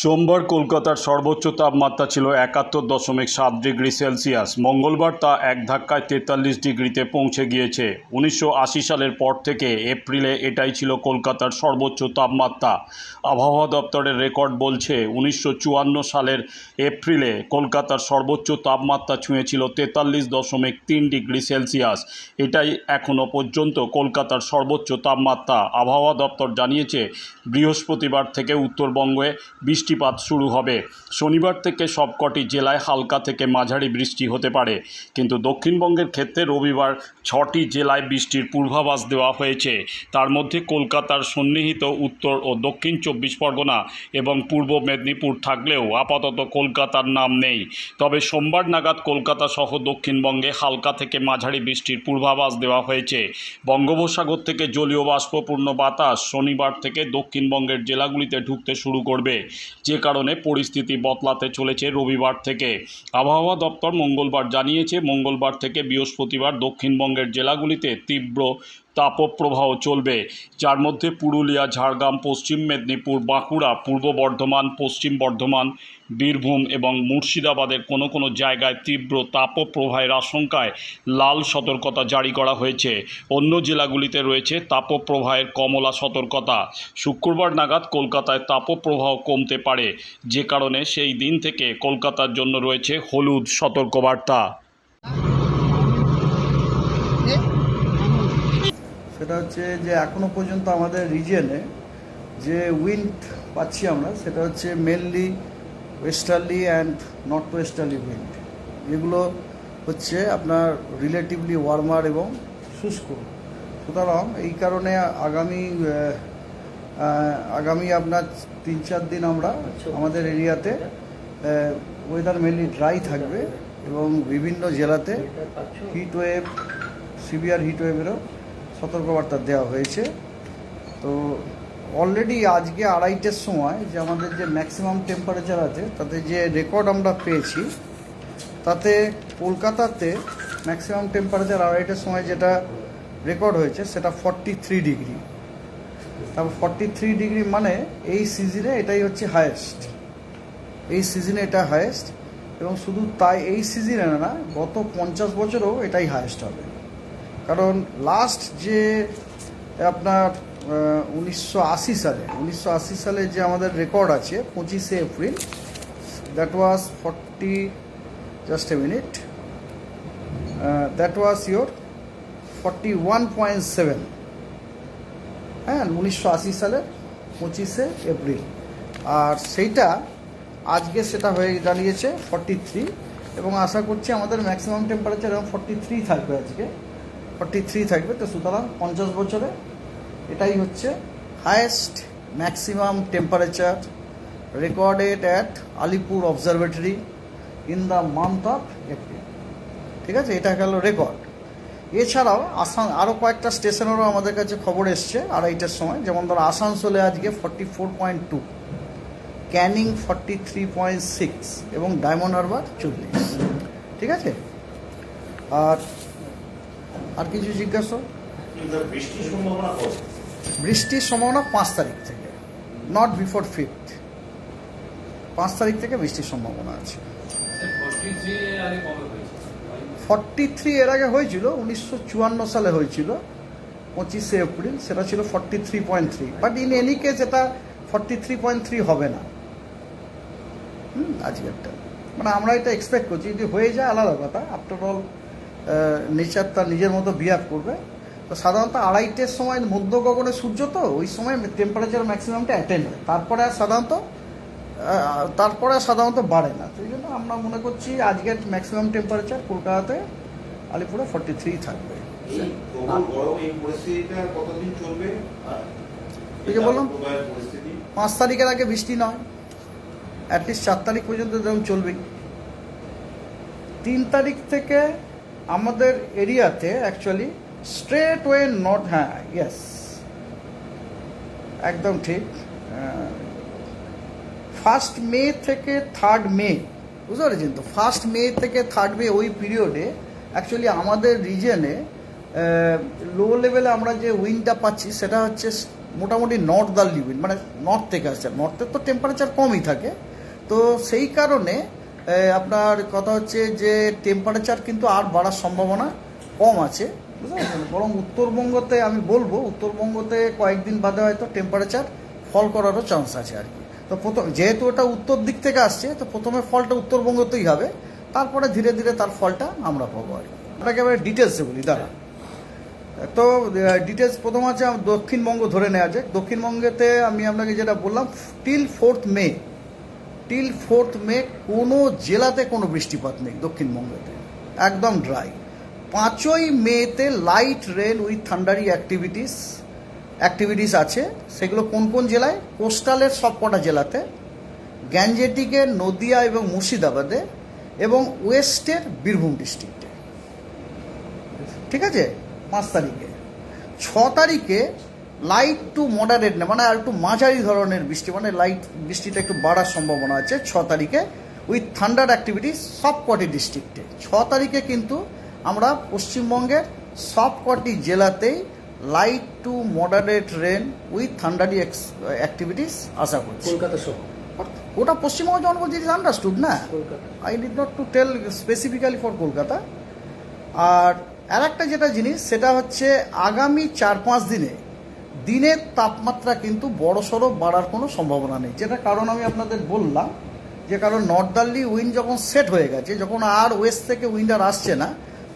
সোমবার কলকাতার সর্বোচ্চ তাপমাত্রা ছিল একাত্তর দশমিক সাত ডিগ্রি সেলসিয়াস। মঙ্গলবার তা এক ধাক্কায় তেতাল্লিশ ডিগ্রিতে পৌঁছে গিয়েছে। উনিশশো আশি সালের পর থেকে এপ্রিলে এটাই ছিল কলকাতার সর্বোচ্চ তাপমাত্রা। আবহাওয়া দপ্তরের রেকর্ড বলছে, উনিশশো চুয়ান্ন সালের এপ্রিলে কলকাতার সর্বোচ্চ তাপমাত্রা ছুঁয়েছিল তেতাল্লিশ দশমিক তিন ডিগ্রি সেলসিয়াস। এটাই এখনও পর্যন্ত কলকাতার সর্বোচ্চ তাপমাত্রা। আবহাওয়া দপ্তর জানিয়েছে, বৃহস্পতিবার থেকে উত্তরবঙ্গে বৃষ্টিপাত শুরু হবে। শনিবার থেকে সবকটি জেলায় হালকা থেকে মাঝারি বৃষ্টি হতে পারে। কিন্তু দক্ষিণবঙ্গের ক্ষেত্রে রবিবার ছটি জেলায় বৃষ্টির পূর্বাভাস দেওয়া হয়েছে। তার মধ্যে কলকাতার সন্নিহিত উত্তর ও দক্ষিণ চব্বিশ পরগনা এবং পূর্ব মেদিনীপুর থাকলেও আপাতত কলকাতার নাম নেই। তবে সোমবার নাগাদ কলকাতা সহ দক্ষিণবঙ্গে হালকা থেকে মাঝারি বৃষ্টির পূর্বাভাস দেওয়া হয়েছে। বঙ্গোপসাগর থেকে জলীয় বাষ্পপূর্ণ বাতাস শনিবার থেকে দক্ষিণবঙ্গের জেলাগুলিতে ঢুকতে শুরু করবে। যে কারণে পরিস্থিতি বদলাতে চলেছে রবিবার থেকে। আবহাওয়া দপ্তর মঙ্গলবার জানিয়েছে, মঙ্গলবার থেকে বৃহস্পতিবার দক্ষিণবঙ্গের জেলাগুলিতে তীব্র তাপপ্রবাহ চলবে। যার মধ্যে পুরুলিয়া, ঝাড়গ্রাম, পশ্চিম মেদিনীপুর, বাঁকুড়া, পূর্ব বর্ধমান, পশ্চিম বর্ধমান, বীরভূম এবং মুর্শিদাবাদের কোনো কোনো জায়গায় তীব্র তাপপ্রবাহের আশঙ্কায় লাল সতর্কতা জারি করা হয়েছে। অন্য জেলাগুলিতে রয়েছে তাপপ্রবাহের কমলা সতর্কতা। শুক্রবার নাগাদ কলকাতায় তাপপ্রবাহ কমতে পারে। যে কারণে সেই দিন থেকে কলকাতার জন্য রয়েছে হলুদ সতর্কবার্তা। সেটা হচ্ছে যে এখনও পর্যন্ত আমাদের রিজিয়নে যে উইন্ড পাচ্ছি আমরা, সেটা হচ্ছে mainly westerly and north westerly wind এগুলো হচ্ছে আপনার রিলেটিভলি ওয়ার্মার এবং শুষ্ক। সুতরাং এই কারণে আগামী আগামী আপনার তিন চার দিন আমরা আমাদের এরিয়াতে ওয়েদার মেনলি ড্রাই থাকবে এবং বিভিন্ন জেলাতে হিট ওয়েভ সিভিয়ার হিট ওয়েভেরও সতর্কবার্তা দেওয়া হয়েছে। তো অলরেডি আজকে আড়াইটের সময় যে আমাদের যে ম্যাক্সিমাম টেম্পারেচার আছে, তাতে যে রেকর্ড আমরা পেয়েছি, তাতে কলকাতাতে ম্যাক্সিমাম টেম্পারেচার আড়াইটের সময় যেটা রেকর্ড হয়েছে, সেটা ফর্টি থ্রি ডিগ্রি তারপর ফর্টি থ্রি ডিগ্রি মানে এই সিজনে এটাই হচ্ছে হায়েস্ট এই সিজনে এটা হায়েস্ট এবং শুধু তাই এই সিজনে না, গত পঞ্চাশ বছরও এটাই হায়েস্ট হবে। কারণ লাস্ট যে, আপনার উনিশশো আশি সালে, উনিশশো আশি সালে যে আমাদের রেকর্ড আছে, পঁচিশে April that was forty just a minute that was your forty one point seven হ্যাঁ উনিশশো আশি সালে, পঁচিশে এপ্রিল, আর সেইটা আজকে সেটা হয়ে দাঁড়িয়েছে ফর্টি থ্রি এবং আশা করছি আমাদের ম্যাক্সিমাম টেম্পারেচার এবং ফর্টি থ্রি থাকবে আজকে। ফর্টি থ্রি থাকবে, তো সুতরাং পঞ্চাশ বছরে এটাই হচ্ছে highest maximum temperature recorded at Alipore observatory in the month of April ঠিক আছে? এটা গেল রেকর্ড এছাড়াও আসাম আরও কয়েকটা স্টেশনেরও আমাদের কাছে খবর এসছে আড়াইটার সময়। যেমন ধরো আসানসোলে আজকে forty four point two Canning forty three point six এবং ডায়মন্ড হারবার চল্লিশ। ঠিক আছে? আর আর কিছু জিজ্ঞাসা? বৃষ্টির সম্ভাবনা বৃষ্টির সম্ভাবনা পাঁচ তারিখ থেকে নট বিফোর ফিফথ পাঁচ তারিখ থেকে বৃষ্টির সম্ভাবনা আছে। ফর্টি থ্রি এর আগে হয়েছিল? উনিশশো চুয়ান্ন সালে হয়েছিল পঁচিশে এপ্রিল সেটা ছিল forty three point three but in any case এটা ফর্টি থ্রি পয়েন্ট থ্রি হবে না। হুম আজকেরটা। মানে আমরা এটা এক্সপেক্ট করছি যদি হয়ে যায় আলাদা কথা আফটার অল নেচার তার নিজের মতো বিহেভ করবে। তো সাধারণত আড়াইটের সময় মধ্য গগনে সূর্য তো ওই সময় টেম্পারেচার ম্যাক্সিমামটা অ্যাটেন্ড হয়। তারপরে আর সাধারণত তারপরে সাধারণত বাড়ে না। সেই জন্য আমরা মনে করছি আজকের ম্যাক্সিমাম টেম্পারেচার কলকাতাতে আলিপুরে ফর্টি থ্রি থাকবে। এই চলবে? যে বললাম। পাঁচ তারিখের আগে বৃষ্টি নয় অ্যাটলিস্ট চার তারিখ পর্যন্ত যেমন চলবেই। তিন তারিখ থেকে আমাদের এরিয়াতে অ্যাকচুয়ালি স্ট্রেট ওয়ে নর্থ হ্যাঁ ইয়েস একদম ঠিক ফার্স্ট মে থেকে থার্ড মে বুঝতে পেরেছেন তো? ফার্স্ট মে থেকে থার্ড মে ওই পিরিয়ডে অ্যাকচুয়ালি আমাদের রিজনে লো লেভেলে আমরা যে উইন্ডটা পাচ্ছি সেটা হচ্ছে মোটামুটি নর্থ দার্লি উইন্ড মানে নর্থ থেকে আসছে। নর্থের তো টেম্পারেচার কমই থাকে। তো সেই কারণে আপনার কথা হচ্ছে যে টেম্পারেচার কিন্তু আর বাড়ার সম্ভাবনা কম আছে, বুঝতে বরং উত্তরবঙ্গতে আমি বলব, উত্তরবঙ্গতে কয়েকদিন বাদে হয়তো টেম্পারেচার ফল করারও চান্স আছে আর কি। তো প্রথম, যেহেতু ওটা উত্তর দিক থেকে আসছে, তো প্রথমে ফলটা উত্তরবঙ্গতেই হবে, তারপরে ধীরে ধীরে তার ফলটা আমরা পাবো আর কি। আপনাকে এবার ডিটেলসে বলি, দাঁড়া। তো ডিটেলস প্রথম আছে দক্ষিণবঙ্গ ধরে নেওয়া যাক। দক্ষিণবঙ্গেতে আমি আপনাকে যেটা বললাম till fourth May till fourth May কোনো জেলাতে কোনো বৃষ্টিপাত নেই দক্ষিণবঙ্গেতে। একদম ড্রাই। পাঁচই মেতে light rain with thundery activities activities আছে। সেগুলো কোন কোন জেলায়? কোস্টালের সবকটা জেলাতে গ্যাঞ্জেটিকের নদিয়া এবং মুর্শিদাবাদে এবং ওয়েস্টের বীরভূম ডিস্ট্রিক্টে। ঠিক আছে? পাঁচ তারিখে। ছ তারিখে লাইট টু মডারেট না মানে আর একটু মাঝারি ধরনের বৃষ্টি মানে লাইট বৃষ্টিটা একটু বাড়ার সম্ভাবনা আছে ছ তারিখে। উইথ থান্ডার অ্যাক্টিভিটিস সব কটি ডিস্ট্রিক্টে ছ তারিখে কিন্তু আমরা পশ্চিমবঙ্গের সব কটি জেলাতেই light to moderate rain with thundery activities আশা করছি। কলকাতা সহ। ওটা পশ্চিমবঙ্গ যখন বলছি আন্ডারস্টুড না? Kolkata. I did not to tell specifically for Kolkata. আর আর একটা যেটা জিনিস সেটা হচ্ছে আগামী চার পাঁচ দিনে দিনের তাপমাত্রা কিন্তু বড় সড়ো বাড়ার কোনো সম্ভাবনা নেই। যেটা কারণ আমি আপনাদের বললাম, যে কারণ নর্দার্লি উইন্ড যখন সেট হয়ে গেছে, যখন আর ওয়েস্ট থেকে উইন্ড আর আসছে না,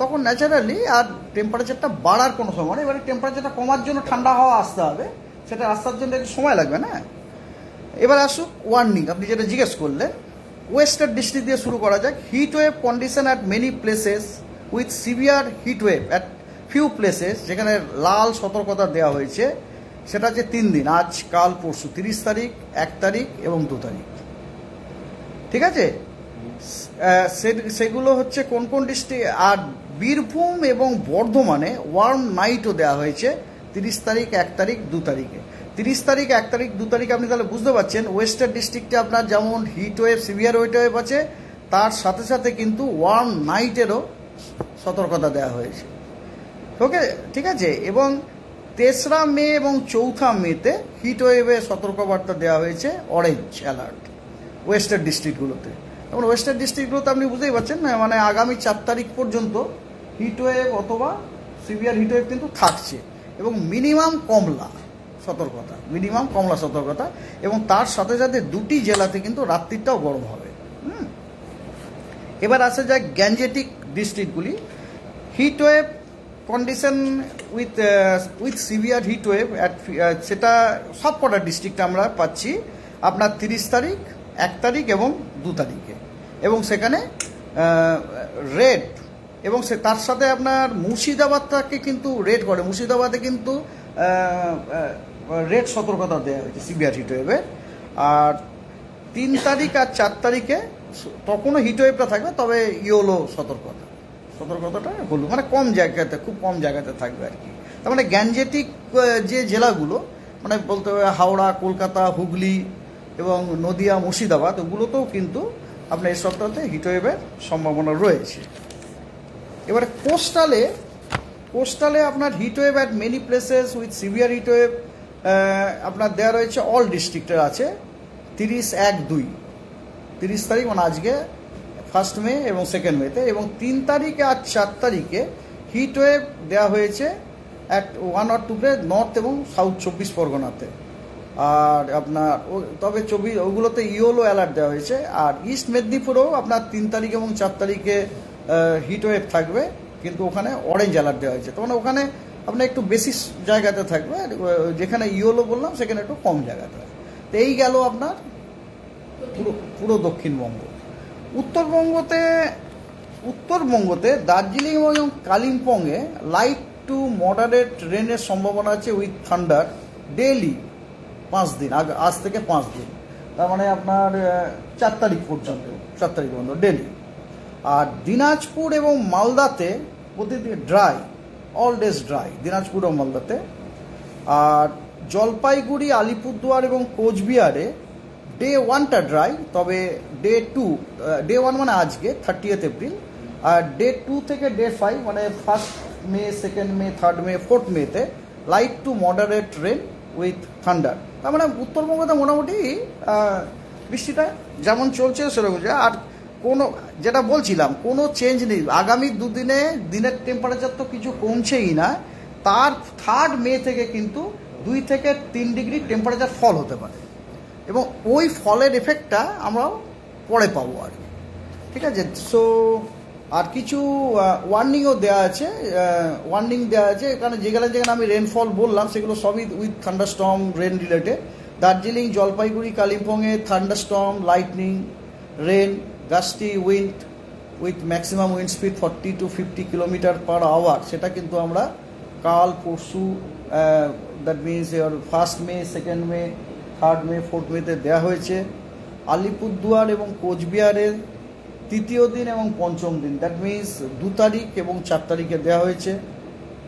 তখন ন্যাচারালি আর টেম্পারেচারটা বাড়ার কোনো সময় নেই। এবারে টেম্পারেচারটা কমার জন্য ঠান্ডা হাওয়া আসতে হবে, সেটা আসার জন্য একটু সময় লাগবে, না? এবার আসুক ওয়ার্নিং, আপনি যেটা জিজ্ঞেস করলেন ওয়েস্টার্ন ডিস্ট্রিক্ট দিয়ে শুরু করা যাক। Heat wave condition at many places with severe heat wave at few places যেখানে লাল সতর্কতা দেওয়া হয়েছে। সেটা হচ্ছে তিন দিন, আজ, কাল, পরশু, তিরিশ তারিখ, এক তারিখ এবং দু তারিখ। ঠিক আছে? সেগুলো হচ্ছে কোন কোন ডিস্ট্রিক্ট? আর বীরভূম এবং বর্ধমানে ওয়ার্ম নাইটও দেওয়া হয়েছে তিরিশ তারিখ, এক তারিখ, দু তারিখে। তিরিশ তারিখ, এক তারিখ, দু তারিখ আপনি তাহলে বুঝতে পারছেন, ওয়েস্টার্ন ডিস্ট্রিক্টে আপনার যেমন heat wave severe wet wave আছে, তার সাথে সাথে কিন্তু ওয়ার্ম নাইটেরও সতর্কতা দেওয়া হয়েছে। ওকে ঠিক আছে? এবং তেসরা মে এবং চৌঠা মেতে হিট ওয়েভে সতর্কবার্তা দেওয়া হয়েছে অরেঞ্জ অ্যালার্ট ওয়েস্টার্ন ডিস্ট্রিক্টগুলোতে এবং ওয়েস্টার্ন ডিস্ট্রিক্টগুলোতে আপনি বুঝতেই পারছেন না মানে আগামী চার তারিখ পর্যন্ত হিট ওয়েভ অথবা সিভিয়ার হিট ওয়েভ কিন্তু থাকছে। এবং মিনিমাম কমলা সতর্কতা মিনিমাম কমলা সতর্কতা, এবং তার সাথে সাথে দুটি জেলাতে কিন্তু রাত্রিটাও গরম হবে। হুম। এবার আসা যাক gangetic ডিস্ট্রিক্টগুলি heat wave condition with with severe heat wave সেটা সব কটা ডিস্ট্রিক্টে আমরা পাচ্ছি আপনার তিরিশ তারিখ, এক তারিখ এবং দু তারিখে। এবং সেখানে রেড এবং সে তার সাথে আপনার মুর্শিদাবাদটাকে কিন্তু রেড করে। মুর্শিদাবাদে কিন্তু রেড সতর্কতা দেওয়া হয়েছে সিভিয়ার হিট ওয়েভের আর তিন তারিখ আর চার তারিখে তখনও হিট ওয়েভটা থাকবে, তবে ইয়োলো সতর্কতা। সতর্কতাটা হলুদ মানে কম জায়গাতে, খুব কম জায়গাতে থাকবে আর কি। তার মানে গ্যাঞ্জেটিক যে জেলাগুলো মানে বলতে হবে হাওড়া, কলকাতা, হুগলি এবং নদিয়া, মুর্শিদাবাদ, ওগুলোতেও কিন্তু আপনার এই সপ্তাহতে হিটওয়েভের সম্ভাবনা রয়েছে। এবারে কোস্টালে কোস্টালে আপনার heatwave at many places with severe heatwave আপনার দেওয়া রয়েছে অল ডিস্ট্রিক্টের আছে। তিরিশ এক দুই। তিরিশ তারিখ মানে আজকে ফার্স্ট মে এবং সেকেন্ড মেতে এবং তিন তারিখে আর চার তারিখে হিট ওয়েভ দেওয়া হয়েছে at one or two place north এবং সাউথ চব্বিশ পরগনাতে। আর আপনার তবে চব্বিশ, ওগুলোতে ইওলো অ্যালার্ট দেওয়া হয়েছে। আর ইস্ট মেদিনীপুরেও আপনার তিন তারিখ এবং চার তারিখে হিট ওয়েভ থাকবে, কিন্তু ওখানে অরেঞ্জ অ্যালার্ট দেওয়া হয়েছে। তো মানে ওখানে আপনার একটু বেশি জায়গাতে থাকবে যেখানে ইওলো বললাম, সেখানে একটু কম জায়গাতে। তো এই গেল আপনার পুরো পুরো দক্ষিণবঙ্গ। উত্তরবঙ্গতে উত্তরবঙ্গতে দার্জিলিং এবং কালিম্পংয়ে লাইট টু মডারেট রেনের সম্ভাবনা আছে উইথ থান্ডার ডেইলি পাঁচ দিন, আগ, আজ থেকে পাঁচ দিন। তার মানে আপনার চার তারিখ পর্যন্ত, চার তারিখ পর্যন্ত ডেলি আর দিনাজপুর এবং মালদাতে প্রতিদিন dry all days dry Dinajpur ও মালদাতে। আর জলপাইগুড়ি, আলিপুরদুয়ার এবং কোচবিহারে ডে ওয়ানটা ড্রাই তবে ডে টু ডে ওয়ান মানে আজকে থার্টিয়েথ এপ্রিল আর ডে টু থেকে ডে ফাইভ মানে first May second May third May fourth মেতে light to moderate rain with thunder তার মানে উত্তরবঙ্গতে মোটামুটি বৃষ্টিটা যেমন চলছে সেরকম আর কোনো, যেটা বলছিলাম, কোনো চেঞ্জ নেই। আগামী দুদিনে দিনের টেম্পারেচার তো কিছু কমছেই না। তার থার্ড মে থেকে কিন্তু দুই থেকে তিন ডিগ্রি টেম্পারেচার ফল হতে পারে। এবং ওই ফলের এফেক্টটা আমরা পরে পাবো আর কি। ঠিক আছে? সো আর কিছু ওয়ার্নিংও দেওয়া আছে ওয়ার্নিং দেওয়া আছে। এখানে যেখানে যেখানে আমি রেনফল বললাম, সেগুলো সবই with thunderstorm rain related Darjeeling, Jalpaiguri, কালিম্পংয়ে thunderstorm lightning rain gusty wind with maximum wind speed forty to fifty kilometre per hour সেটা কিন্তু আমরা কাল, পরশু that means your first May second May third May, fourth মেতে দেওয়া হয়েছে। আলিপুরদুয়ার এবং কোচবিহারের তৃতীয় দিন এবং পঞ্চম দিন। দ্যাট মিনস দু তারিখ এবং চার তারিখে দেওয়া হয়েছে।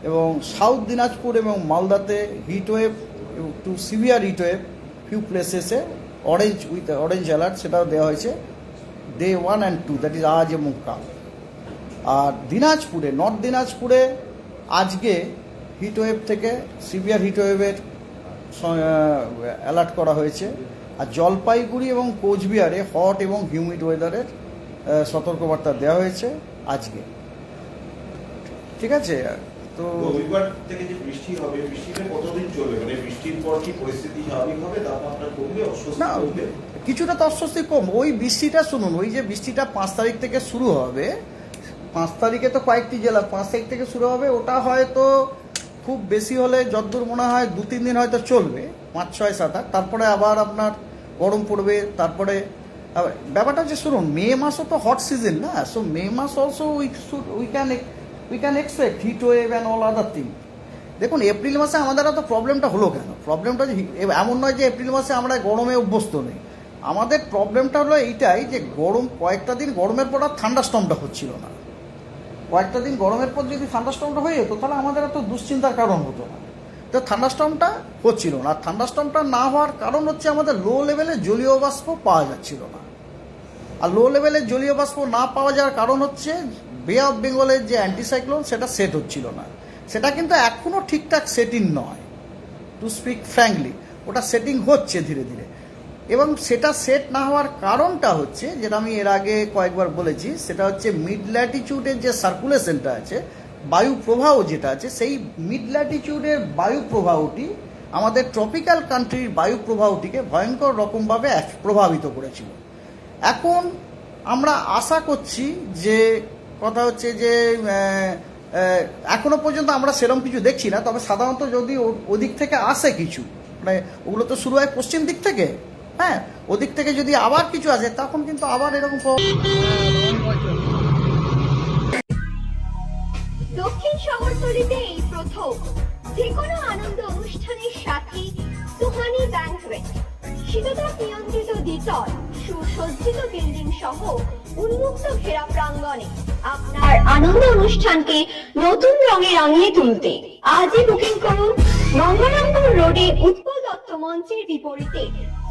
এবং সাউথ দিনাজপুর এবং মালদাতে heat wave to severe heat wave few প্লেসেসে orange with orange alert সেটাও দেওয়া হয়েছে। Day one and two that is আজ এবং কাল। আর দিনাজপুরে নর্থ দিনাজপুরে আজকে হিট ওয়েভ থেকে সিভিয়ার হিট ওয়েভের অ্যালার্ট করা হয়েছে। আর জলপাইগুড়ি এবং কোচবিহারে হট এবং হিউমিড ওয়েদারের সতর্কবার্তা দেওয়া হয়েছে আজকে। ঠিক আছে? তো রবিবার থেকে যে বৃষ্টি হবে বৃষ্টিটা কতদিন চলবে? মানে বৃষ্টির পর কি পরিস্থিতি স্বাভাবিক হবে? তাপমাত্রা কমবে অস্বস্তি না কমবে? কিছুটা তো অস্বস্তি কম। ওই বৃষ্টিটা শুনুন ওই যে বৃষ্টিটা পাঁচ তারিখ থেকে শুরু হবে পাঁচ তারিখে তো কয়েকটি জেলা পাঁচ তারিখ থেকে শুরু হবে ওটা হয়তো খুব বেশি হলে যতদূর মনে হয় দু, তিন দিন হয়তো চলবে, পাঁচ, ছয়, সাত, আট। তারপরে আবার আপনার গরম পড়বে, তারপরে ব্যাপারটা হচ্ছে, শুনুন, মে মাসও তো হট সিজন না? So May mass also we we can we can expect heat wave and all other thing দেখুন, এপ্রিল মাসে আমাদের এত প্রবলেমটা হলো কেন? প্রবলেমটা যে এমন নয় যে এপ্রিল মাসে আমরা গরমে অভ্যস্ত নেই। আমাদের প্রবলেমটা হলো এইটাই যে গরম কয়েকটা দিন গরমের পর আর ঠান্ডা স্টমটা হচ্ছিল না। কয়েকটা দিন গরমের পর যদি ঠান্ডা স্টমটা হয়ে যেত, তাহলে আমাদের এত দুশ্চিন্তার কারণ হতো না। তো ঠান্ডা স্টমটা হচ্ছিল না। আর ঠান্ডা স্টমটা না হওয়ার কারণ হচ্ছে আমাদের লো লেভেলে জলীয় বাষ্প পাওয়া যাচ্ছিল না। আর লো লেভেলে জলীয় বাষ্প না পাওয়া যাওয়ার কারণ হচ্ছে বে অফ বেঙ্গলের যে অ্যান্টিসাইক্লোন সেটা সেট হচ্ছিল না। সেটা কিন্তু এখনও ঠিকঠাক সেটিং নয়। টু স্পিক ফ্র্যাঙ্কলি ওটা সেটিং হচ্ছে ধীরে ধীরে। এবং সেটা সেট না হওয়ার কারণটা হচ্ছে, যেটা আমি এর আগে কয়েকবার বলেছি, সেটা হচ্ছে মিড ল্যাটিচিউডের যে সার্কুলেশনটা আছে, বায়ু প্রবাহ যেটা আছে, সেই মিড ল্যাটিচিউডের বায়ু প্রবাহটি আমাদের ট্রপিক্যাল কান্ট্রির বায়ু প্রবাহটিকে ভয়ঙ্কর রকমভাবে প্রভাবিত করেছিল। এখন আমরা আশা করছি যে, কথা হচ্ছে যে এখনও পর্যন্ত আমরা সেরকম কিছু দেখছি না, তবে সাধারণত যদি ওদিক থেকে আসে কিছু মানে ওগুলো তো শুরু হয় পশ্চিম দিক থেকে হ্যাঁ ওদিক থেকে যদি আবার কিছু আসে, তখন কিন্তু আবার এরকম দক্ষিণ শহরতলিতে এই প্রথম যে কোনো আনন্দ অনুষ্ঠানের সাথে সুহানি ব্যাংকুয়েট শীততাপ নিয়ন্ত্রিত দ্বিতল, সুসজ্জিত বিল্ডিং সহ উন্মুক্ত ঘেরা প্রাঙ্গণে আপনার আনন্দ অনুষ্ঠানকে নতুন রঙে রাঙিয়ে তুলতে আজই বুকিং করুন গঙ্গারামপুর রোডে উৎপল দত্ত মঞ্চের বিপরীতে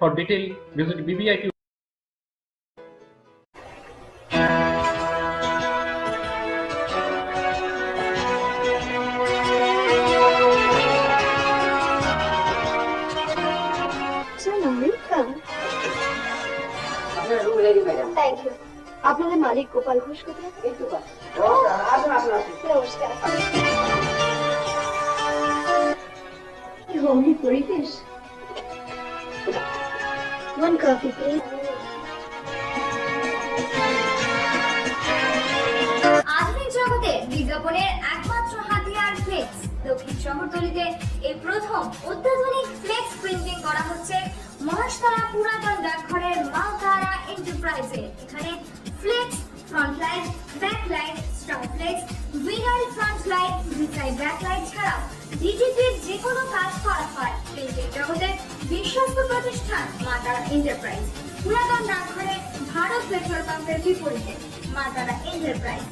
For detail, visit BBIT thank you আপনাদের মালিক গোপাল ঘোষ কোথায় নমস্কার কি হোমলি পরিবেশ One coffee, please. আধুনিক জগতে বিজ্ঞাপনের একমাত্র হাতিয়ার ফ্লেক্স। দক্ষিণ শহরতলিতে এই প্রথম অত্যাধুনিক ফ্লেক্স প্রিন্টিং করা হচ্ছে। মহাশতলা পুরাতন ডাকঘরের মালতারা এন্টারপ্রাইজে। এখানে flex front light back light star flex winner front light design back light ছাড়াও ডিজিটির যে কোনো কাজ করা হয়। প্রিন্টিং জগতের বিশ্বস্ত প্রতিষ্ঠান মাতারা এন্টারপ্রাইজ পুরাতন ডাকঘরে ভারত পেট্রোল পাম্পের বিপরীতে মাতারা এন্টারপ্রাইজ